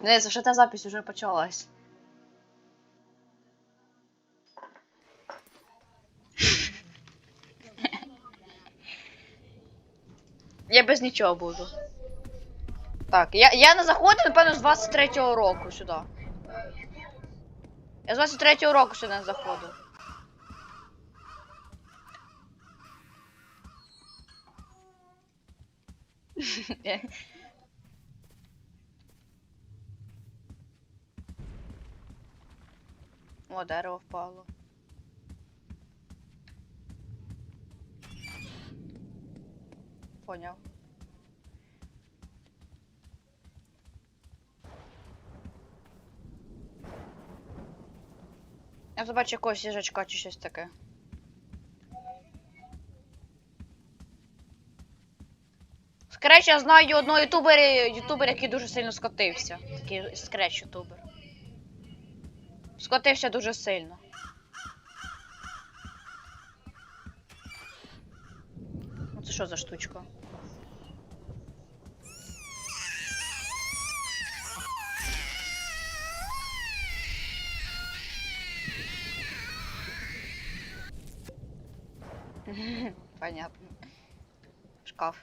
Денис, вже та запись вже почалась. Я без нічого буду. Так, я, я не заходив, напевно, з 23-го року сюди. Я з 23-го року сюди не заходив. О, дерево впало. Поняв. Я побачу якогось їжачка чи щось таке. Скреч, я знаю одного ютубера, ютубер, який дуже сильно скотився. Такий скреч ютубер. Скотився дуже сильно. Ну це що за штучка? Понятно. Шкаф.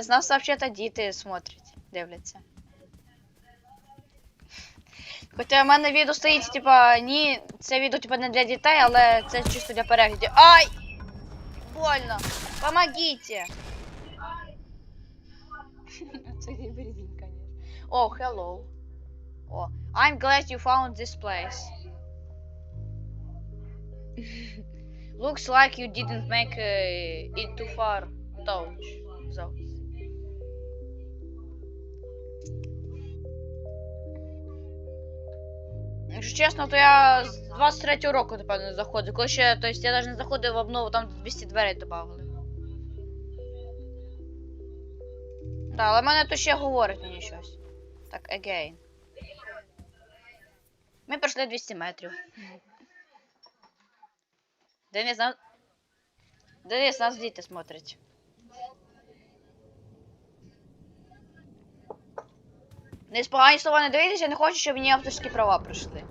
З нас взагалі діти смотрять, дивляться. Хоча в мене відео стоїть, типа, ні, це відео типа не для дітей, але це чисто для переглядів. Ай! Больно! Помогите! Це березінь, конечно. О, hello. О, I'm glad you found this place. Looks like you didn't make uh, it too far, Dodge. Those. Якщо чесно, то я з 23-го року, напевно, не заходив. Коли ще, тобто я навіть не заходив в обнову, там 200 дверей додавали. Так, але в мене то ще говорить мені щось. Так, again. Ми пройшли 200 метрів. Денис, нас... Денис, нас діти смотрять. Не погані слова не дивитися, я не хочу, щоб мені авторські права прийшли.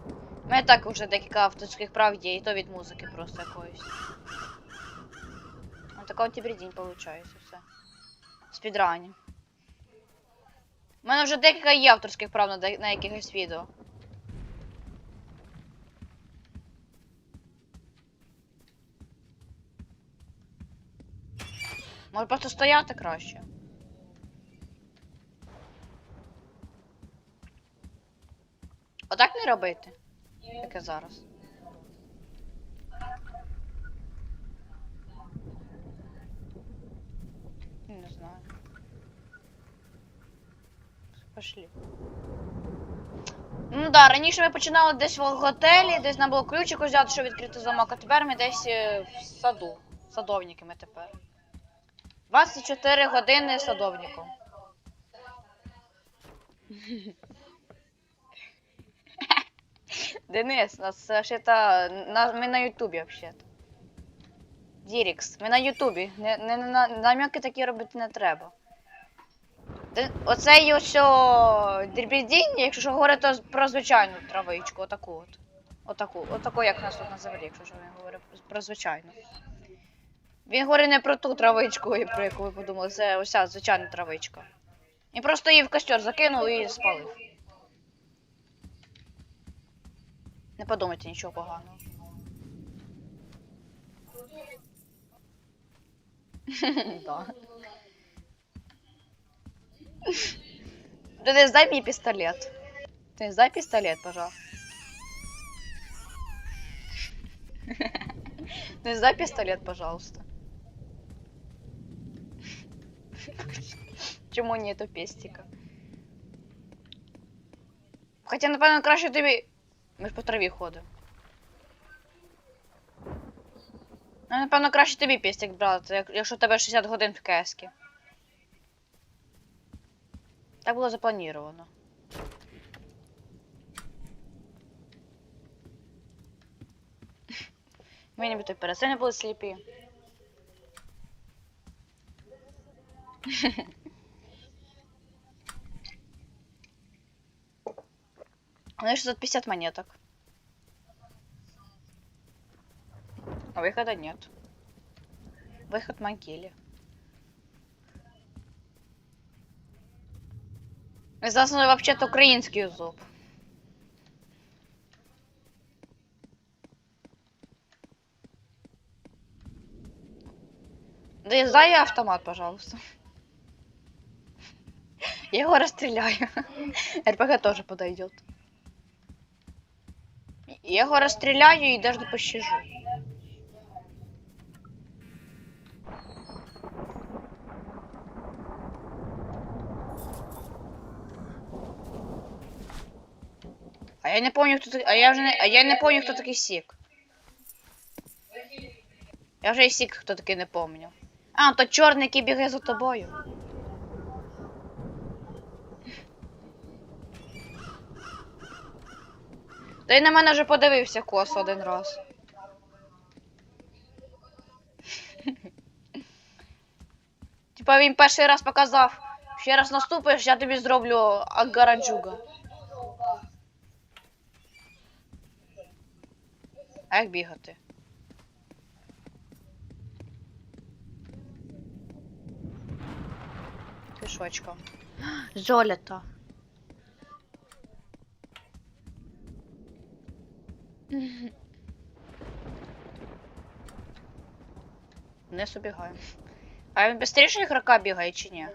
Мене так вже декілька авторських прав є, і то від музики просто якоїсь. Така от день виходить, все. Спідрані. У мене вже декілька є авторських прав на, на якихось відео. Може просто стояти краще. Отак не робити. Як я зараз. Не знаю. Пошли. Ну да, раніше ми починали десь в готелі, десь нам було ключик взяти, щоб відкрити замок, а тепер ми десь е, в саду. Садовники ми тепер. 24 години садовником. Денис, нас вообще-то на, ми на Ютубі вообще-то. Дірікс, ми на Ютубі. Не, не, на- намеки такі робити не треба. Де- Оцей ось дрібідінь, якщо що говорити про звичайну травичку, отаку от. Отаку, отаку, як нас тут називали, якщо що він говорить про звичайну. Він говорить не про ту травичку, про яку ви подумали, це ось ця звичайна травичка. Він просто її в костер закинув і спалив. Не подумайте нічого поганого. Да. Денис, дай мне пистолет. Денис, дай пистолет, пожалуйста. Денис, дай пистолет, пожалуйста. Чому нету пестика? Хоча, напевно, краще тобі. Ми ж по траві ходимо. Ну, напевно, краще тобі пестик брати, якщо у тебе 60 годин в кескі. Так було заплановано. Ми ніби той перед не були сліпі. У меня 650 монеток. А выхода нет. Выход могиле. Заснул вообще-то украинский зуб. Да и дай автомат, пожалуйста. Я его расстреляю. РПГ тоже подойдет. Я его расстреляю и даже пощажу. А я не помню, кто такой. А я вже не. А я не помню, хто такий Сік. Я вже і Сік, хто такий не помню. А, то чорний, який бігає за тобою. Та й на мене вже подивився косо один раз. Типа він перший раз показав. Ще раз наступиш, я тобі зроблю агараджуга. А як бігати? Пішочком. Золото. Не собігаю. А він швидше ігрока бігає чи ні?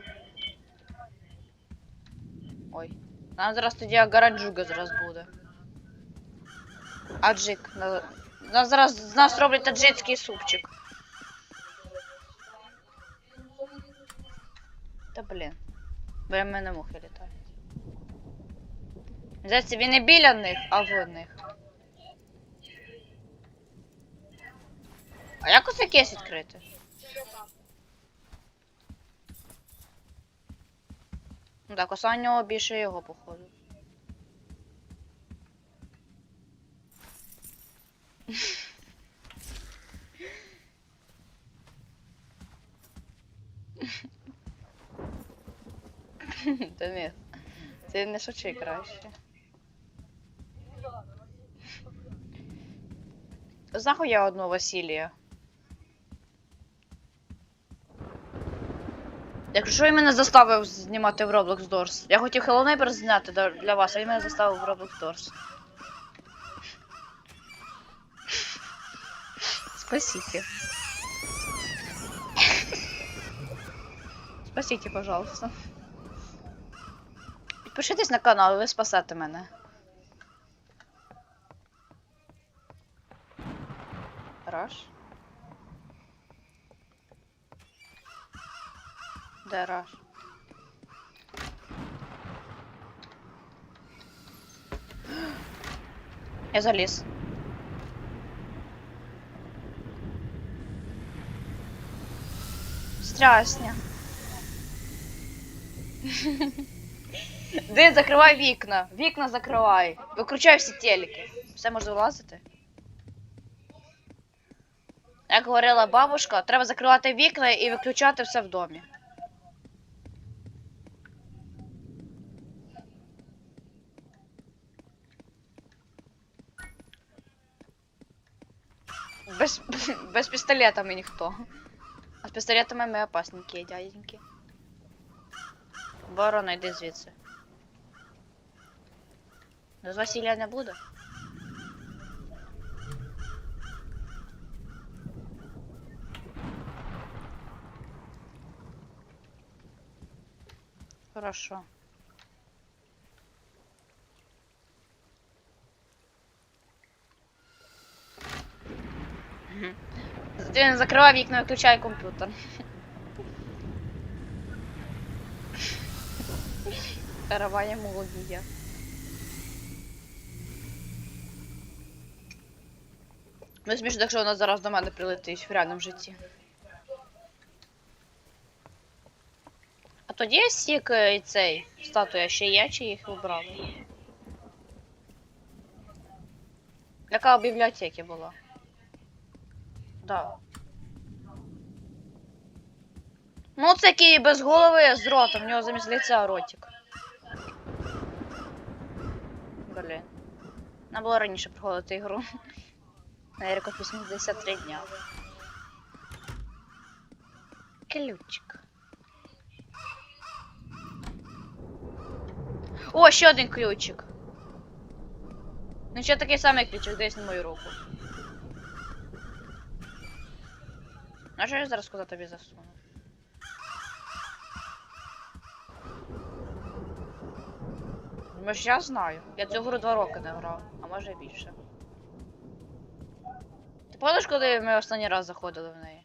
Ой. Нам зараз тоді агараджуга зараз буде. Аджик. На- Нас зараз з нас роблять таджикський супчик. Та блін. Бо мене мухи літають. Здається, він не біля них, а в них. А як оце кейс відкрити? Ну так, останнього більше його, походу. Та ні. Ти не шучи краще. Знахуй я одного Василія. Якщо він мене заставив знімати в Roblox Doors. Я хотів Hello Neighbor зняти для- вас, а він мене заставив в Roblox Doors. Спасите. Спасите, пожалуйста. Підпишитесь на канал, ви спасете мене. Раш. Де? Я заліз. Страшня. Дин, закривай вікна. Вікна закривай. Виключай всі телеки. Все може вилазити? Як говорила бабушка, треба закривати вікна і виключати все в домі. Без, без пістолета ми ніхто. А з пістолетами ми опасненькі, дяденьки. Ворона, йди звідси. Ну, з Василія не буде? Хорошо. Він закривай вікна, виключай комп'ютер. Каравання молодія. Ну, смішно, якщо вона зараз до мене прилетить в реальному житті. А тоді є сік е, і цей статуя ще є, чи їх убрали? Яка в бібліотеці була? Да. Ну, це який без голови з ротом, в нього замість лиця ротик. Блін. Нам було раніше проходити ігру. На рекорд 83 дня. Ключик. О, ще один ключик. Ну, ще такий самий ключик, десь на мою руку. А що я зараз куди тобі засуну? Думаєш, я знаю. Я цю гру два роки не грав, а може і більше. Ти пам'ятаєш, коли ми останній раз заходили в неї?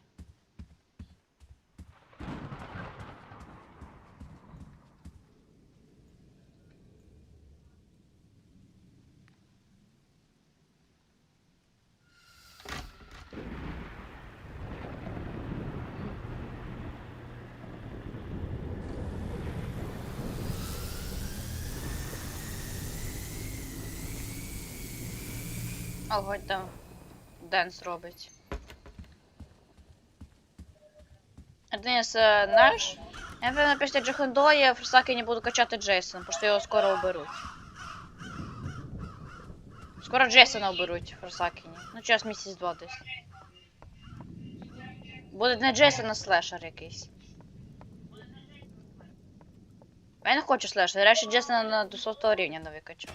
Ого, там Денс робить. Денис, е, знаєш? Я напевно після Джахендої в Форсакі не буду качати Джейсона, бо що його скоро оберуть. Скоро Джейсона оберуть в Ну, через місяць два десь. Буде не Джейсон, а слешер якийсь. Я не хочу слешер, я ще Джейсона на до 100 рівня не викачав.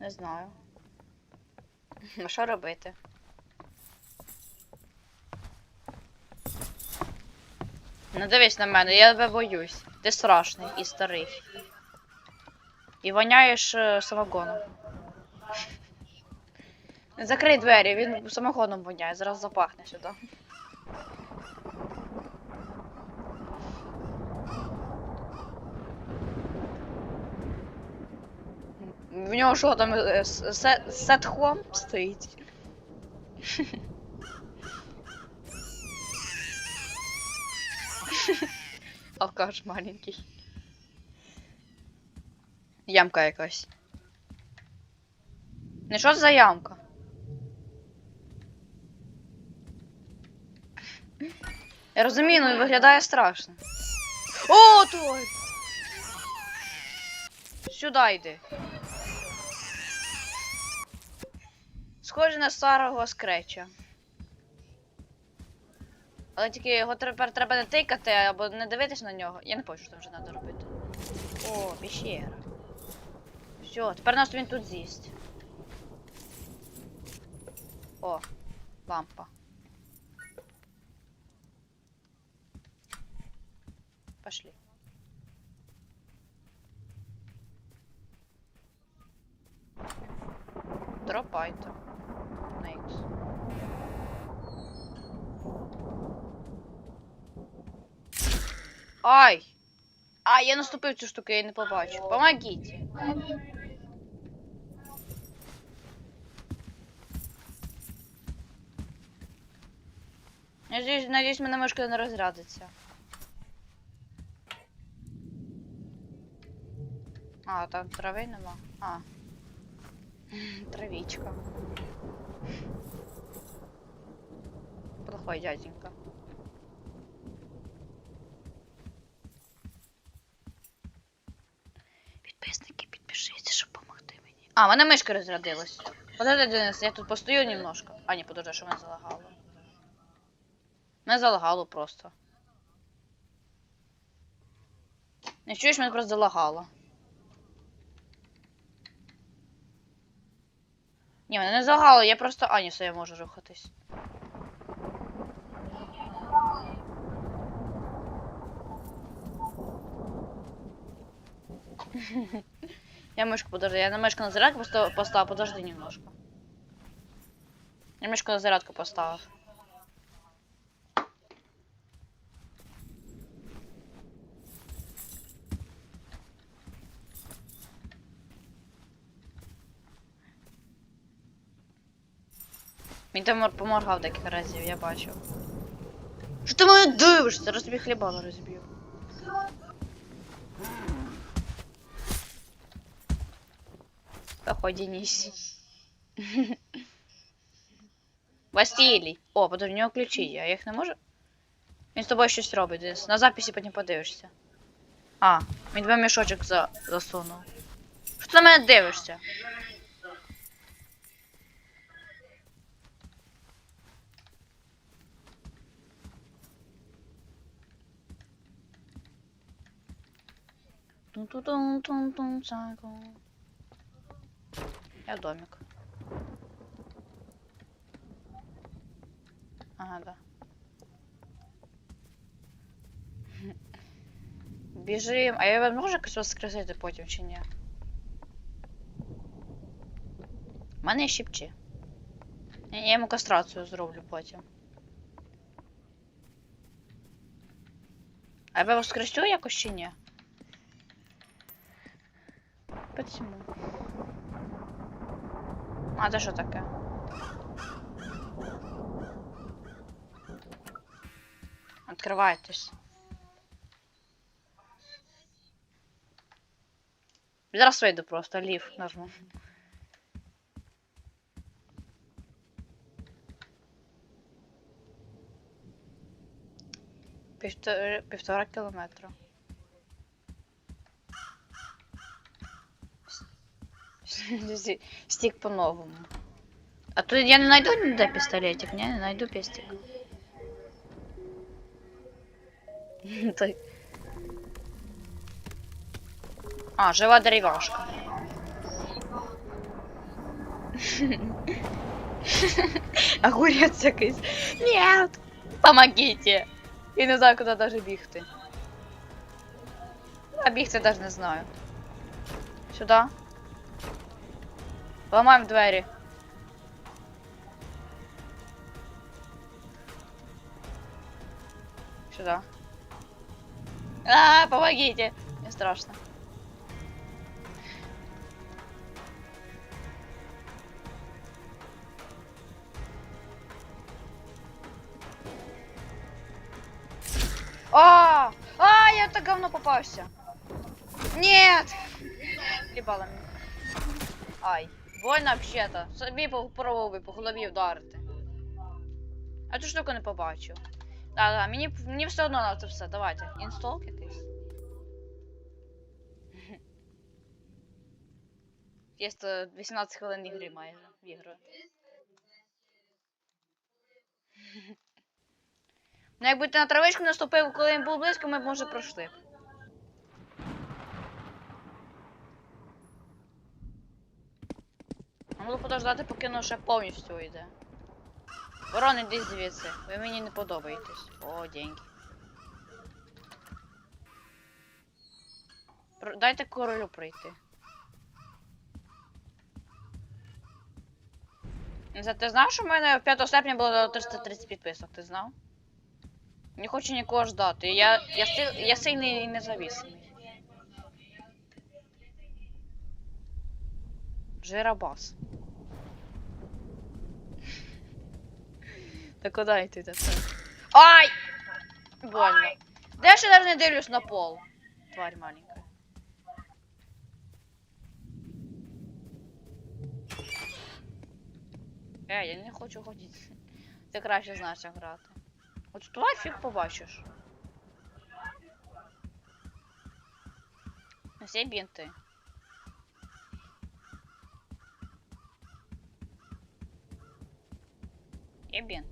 Не знаю. А що робити? Не дивись на мене, я тебе боюсь. Ти страшний і старий. І воняєш е, самогоном. Закрий двері, він самогоном воняє, зараз запахне сюди. В нього що там е, сет хом стоїть? Алкаш маленький. Ямка якась. Не що за ямка? Я розумію, ну виглядає страшно. О, той! Сюди йди. Схоже на старого скреча. Але тільки його тепер треба не тикати або не дивитись на нього. Я не пам'ятаю, що там вже треба робити. О, пещера. Все, тепер нас він тут з'їсть. О, лампа. Пошли. Дропайте. Найкс. Ай! Ай, я наступив цю штуку, я не побачу. Помогіть. Надіюсь, надіюсь, мене мишка не розрядиться. А, там трави нема. А. Травичка. Плохой дяденька. Підписники, підпишіться, щоб допомогти мені. А, мене мишка розрядилась. Подожди, Денис, я тут постою немножко. А, ні, подожди, що мене залагало. Мене залагало просто. Не чуєш, мене просто залагало. Ні, мене не залагало, я просто. А, ні, все, я можу рухатись. Я мышку, подожди, я на мышку на зарядку поставил, поставил, подожди немножко. Я мышку на зарядку поставил. Він там поморгав декілька разів, я бачив. Що ти мене дивишся? Тобі хлібало розб'ю. Поході ніс. Василій. О, подожди, у нього ключі а я їх не можу. Він з тобою щось робить десь. На записі потім подивишся. А, він тебе мішочок за... засунув. Що ти на мене дивишся? Тун-тун-тун-тун-тун, сайко. Я домик. Ага, да. Біжим. А я можу якось воскресити потім чи ні? У мене є щипчі. Я, я йому кастрацію зроблю потім. А я тебе воскресю якось чи ні? Почему? А, це що таке? Открывайтесь. Зараз вийду просто, лів нажму. Півтора кілометра. Сті- Стік по-новому. А тут я не найду ніде пістолетик, ні? Не найду пістик. Той. А, жива деревяшка. Огурец якийсь. Нет! Помогите! Я не знаю, куди даже бігти. А бігти даже не знаю. Сюда. Ламаємо двері. Сюда. А, помогите! Мне страшно. А, а, я это говно попался. Нет! Ебало меня. Ай, больно вообще-то. Собі попробуй по голові вдарити. А ту штуку не побачив. Да, да, мені, мені все одно на це все. Давайте. Інстол якийсь. Є 18 хвилин ігри майже в ігру. Ну, якби ти на травичку наступив, коли він був близько, ми б може пройшли. б. А Можу подождати, поки воно ще повністю йде. Ворон, іди звідси. Ви мені не подобаєтесь. О, деньги. Дайте королю прийти. Це ти знав, що в мене 5 серпня було 330 підписок, ти знав? Не хочу нікого ждати. Я, я, я сильний і независимий. Жиробас. Та куди йти тепер? Ай! Больно. Я ще навіть не дивлюсь на пол. Тварь маленька. Е, я не хочу ходити. Ти краще знаєш, як грати. От тварь фіг побачиш. Всі бінти. Є.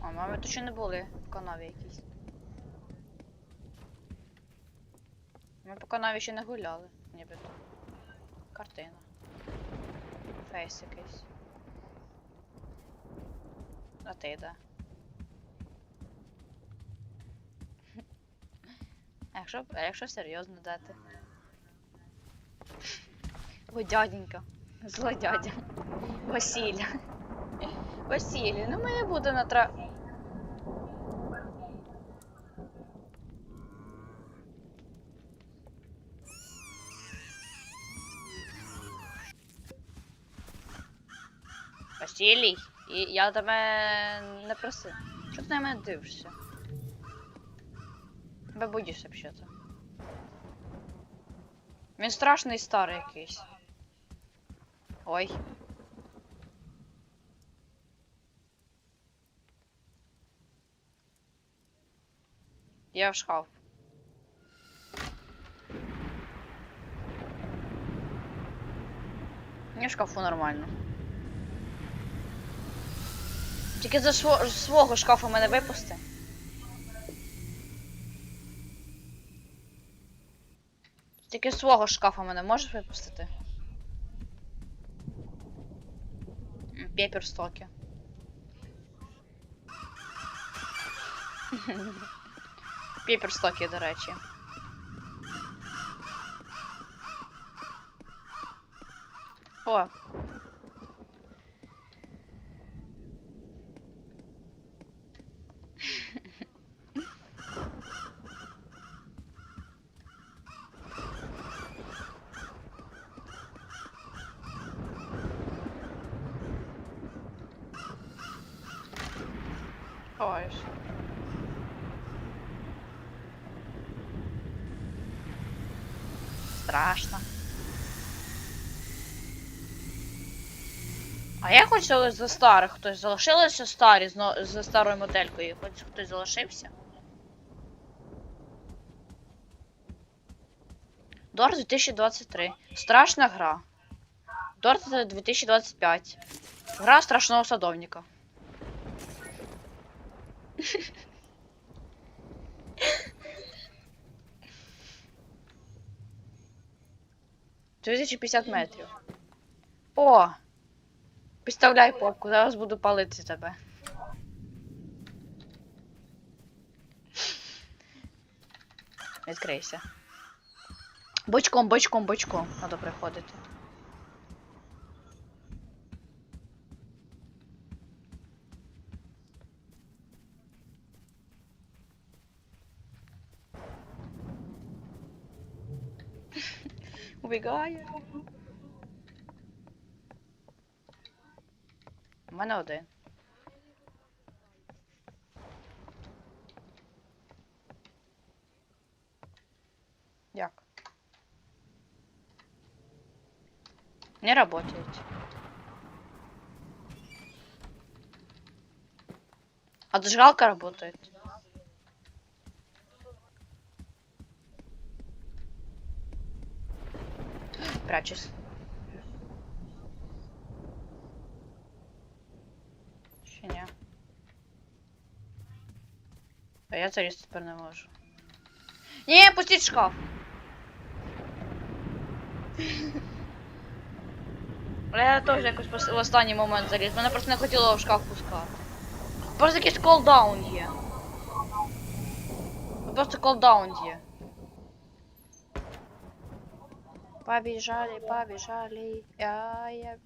А, мами тут ще не були в канаві якісь. Ми по канаві ще не гуляли, нібито. Картина. Фейс якийсь. А ти де? А якщо, а якщо серйозно дати? О, дяденька. Зло дядя. Василя. Василій, ну ми не будемо на тра... Василій, і я тебе не просив. Що ти на мене дивишся? тебе боюсь взагалі-то. Він страшний старий якийсь. Ой. Я в шкаф. Мені шкафу нормально. Тільки за сво- свого шкафу мене випусти. Тільки свого шкафу мене можеш випустити? М, Пепперстоки. Пепперстоки, до речі. О. Ой. ж. Страшно. Я за старих хтось залишилися старі з, но- з старою моделькою. Хоч хтось залишився. Дор 2023. Страшна гра. Дор 2025. Гра страшного садовника. 2050 метрів. О! Підставляй попку, зараз буду палити тебе. Відкрийся. Бочком, бочком, бочком. Надо приходити. Убігає. Мене один. Як? Не работает. А зажигалка работает. Прячусь. Я залізти тепер не можу. Ні, пустіть шкаф. Але я теж якось в останній момент заліз. Мене просто не хотіло в шкаф пускати. Просто якийсь колдаун є. Просто колдаун є. Побежали, побежали. Я, я...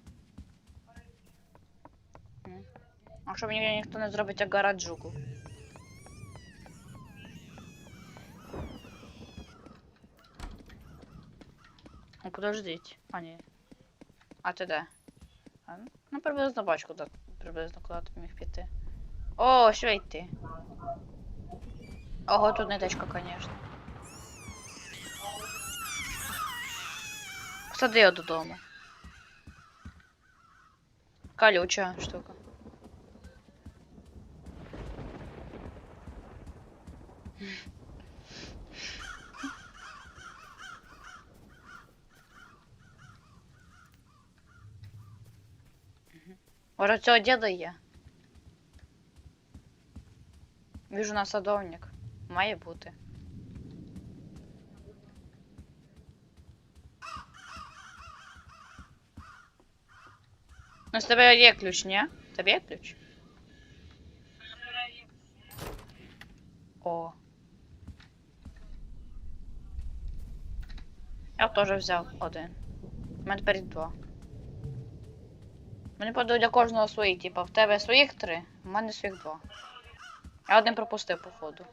А що мені ніхто не зробить агараджуку? Ну подождіть. А ні. А ти де? Ну приблизно бачу, куди приблизно куди ти міг піти. О, що? Ого, тут не течка, конечно. Сади його додому. Колюча штука. Може цього діда є? Віжу на садовник. Має бути. Ну, з тебе є ключ, ні? Тебе є ключ? О. Я теж взяв один. У мене тепер два. Мені подають для кожного свої, типа, в тебе своїх три, в мене своїх два. Я один пропустив, походу.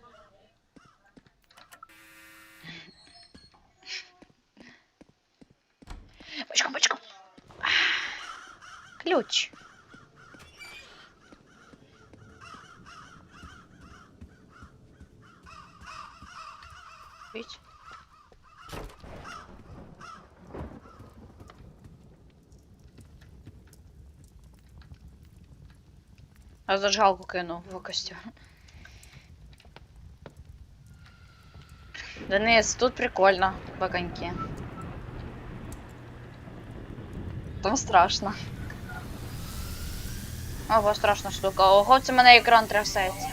Бочком, бочком. Ключ. А зажигалку кинув в костюм. Денис, тут прикольно, баганьки. Там страшно. Ого, страшна штука. Ого, це мене екран трясеться.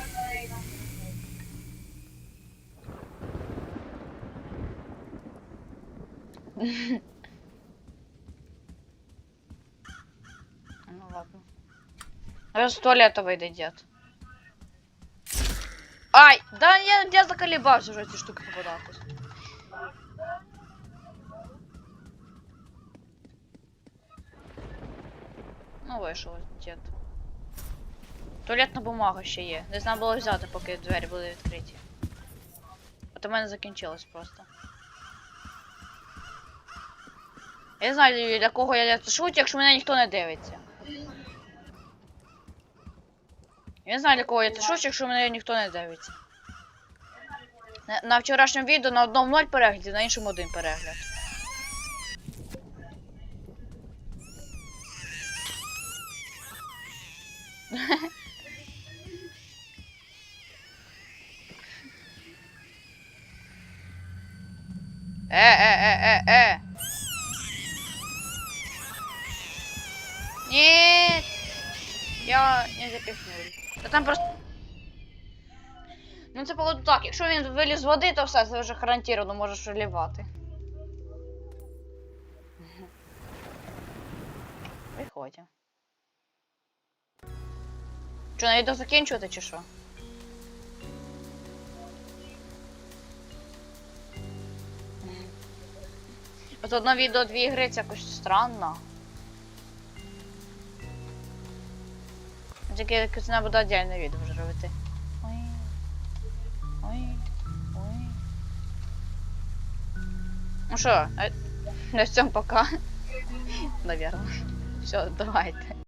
Ну ладно. Раз с туалета выйдет. Ай! Да я, я заколебався вже ці штуки попадатись. Ну вийшов дід. Туалетна бумага ще є. Десь нам було взяти, поки двері були відкриті. От у мене закінчилось просто. Я не знаю, для кого я це шутю, якщо мене ніхто не дивиться. Я не знаю, для кого я це шучу, якщо мене ніхто не дивиться. На, на вчорашньому відео на одному 0 переглядів, на іншому один перегляд. Е, е, е, е, е. Нет. Я не запихнув. Та там просто. Ну це походу так, якщо він виліз з води, то все, це вже гарантовано можеш вилівати. Виходь. Що, на відео закінчувати чи що? От одно відео дві ігри це якось странно. Тільки якось треба буде отдельне відео вже робити. Ой. Ой. Ой. Ну що, е, на цьому пока. Наверно. Все, давайте.